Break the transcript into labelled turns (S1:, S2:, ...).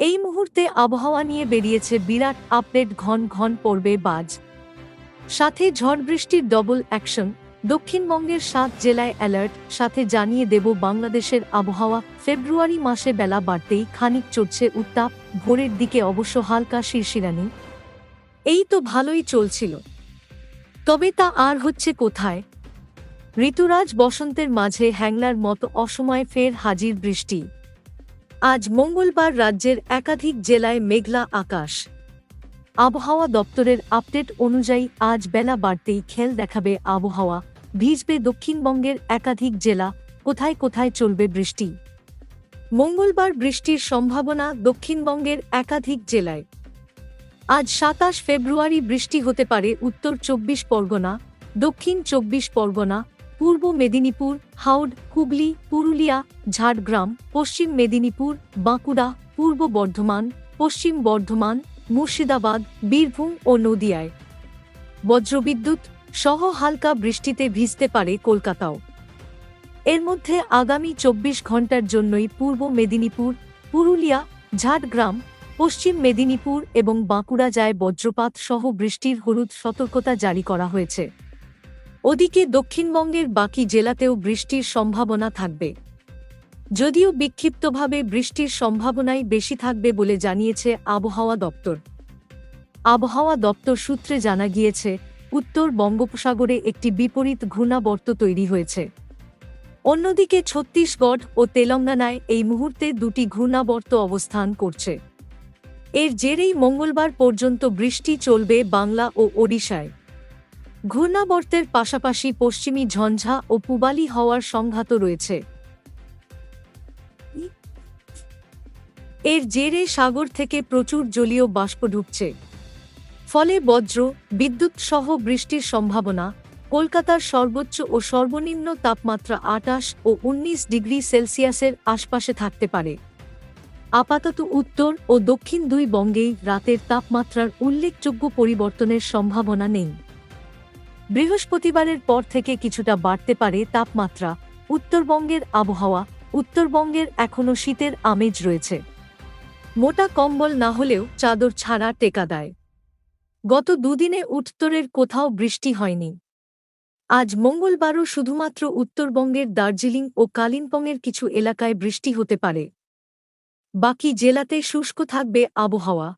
S1: এই মুহূর্তে আবহাওয়া নিয়ে বেরিয়েছে বিরাট আপডেট ঘন ঘন পড়বে বাজ। সাথে ঝড় বৃষ্টির ডবল অ্যাকশন দক্ষিণবঙ্গের সাত জেলায় অ্যালার্ট সাথে জানিয়ে দেব বাংলাদেশের আবহাওয়া, ফেব্রুয়ারি মাসে বেলা বাড়তেই খানিক চড়ছে উত্তাপ, ভোরের দিকে অবশ্য হালকা শিরশিরানি। এই তো ভালোই চলছিল। তবে তা আর হচ্ছে কোথায়? ঋতুরাজ বসন্তের মাঝে হ্যাংলার মতো অসময়ে ফের হাজির বৃষ্টি। আজ মঙ্গলবার রাজ্যের একাধিক জেলায় মেঘলা আকাশ। আবহাওয়া দপ্তরের আপডেট অনুযায়ী আজ বেলা বাড়তেই খেল দেখাবে আবহাওয়া, ভিজবে দক্ষিণবঙ্গের একাধিক জেলা, কোথায় কোথায় চলবে বৃষ্টি। মঙ্গলবার বৃষ্টির সম্ভাবনা দক্ষিণবঙ্গের একাধিক জেলায়। আজ সাতাশ ফেব্রুয়ারি বৃষ্টি হতে পারে উত্তর চব্বিশ পরগনা, দক্ষিণ চব্বিশ পরগনা পূর্ব মেদিনীপুর, হাওড়, হুগলি, পুরুলিয়া, ঝাড়গ্রাম, পশ্চিম মেদিনীপুর, বাঁকুড়া, পূর্ব বর্ধমান, পশ্চিম বর্ধমান, মুর্শিদাবাদ, বীরভূম ও নদিয়ায়। বজ্রবিদ্যুৎ সহ হালকা বৃষ্টিতে ভিজতে পারে কলকাতাও। এর মধ্যে আগামী চব্বিশ ঘণ্টার জন্যই পূর্ব মেদিনীপুর, পুরুলিয়া, ঝাড়গ্রাম, পশ্চিম মেদিনীপুর এবং বাঁকুড়া যায় বজ্রপাত সহ বৃষ্টির হলুদ সতর্কতা জারি করা হয়েছে। ওদিকে দক্ষিণবঙ্গের বাকি জেলাতেও বৃষ্টির সম্ভাবনা থাকবে। যদিও বিক্ষিপ্তভাবে বৃষ্টির সম্ভাবনাই বেশি থাকবে বলে জানিয়েছে আবহাওয়া দপ্তর। আবহাওয়া দপ্তর সূত্রে জানা গিয়েছে, উত্তর বঙ্গোপসাগরে একটি বিপরীত ঘূর্ণাবর্ত তৈরি হয়েছে। অন্যদিকে ছত্তিশগড় ও তেলঙ্গানায় এই মুহূর্তে দুটি ঘূর্ণাবর্ত অবস্থান করছে। এর জেরেই মঙ্গলবার পর্যন্ত বৃষ্টি চলবে বাংলা ও ওড়িশায়। ঘূর্ণাবর্তের পাশাপাশি পশ্চিমী ঝঞ্ঝা ও পুবালি হওয়ার সংঘাত রয়েছে। এর জেরে সাগর থেকে প্রচুর জলীয় বাষ্প ঢুকছে। ফলে বজ্র, বিদ্যুৎ সহ বৃষ্টির সম্ভাবনা, কলকাতার সর্বোচ্চ ও সর্বনিম্ন তাপমাত্রা আটাশ ও উনিশ ডিগ্রি সেলসিয়াসের আশপাশে থাকতে পারে। আপাতত উত্তর ও দক্ষিণ দুই বঙ্গেই রাতের তাপমাত্রার উল্লেখযোগ্য পরিবর্তনের সম্ভাবনা নেই। বৃহস্পতিবারের পর থেকে কিছুটা বাড়তে পারে তাপমাত্রা। উত্তরবঙ্গের আবহাওয়া, উত্তরবঙ্গের এখনও শীতের আমেজ রয়েছে। মোটা কম্বল না হলেও চাদর ছাড়া টেকা দেয়। গত দুদিনে উত্তরের কোথাও বৃষ্টি হয়নি। আজ মঙ্গলবারও শুধুমাত্র উত্তরবঙ্গের দার্জিলিং ও কালিম্পংয়ের কিছু এলাকায় বৃষ্টি হতে পারে। বাকি জেলাতে শুষ্ক থাকবে আবহাওয়া।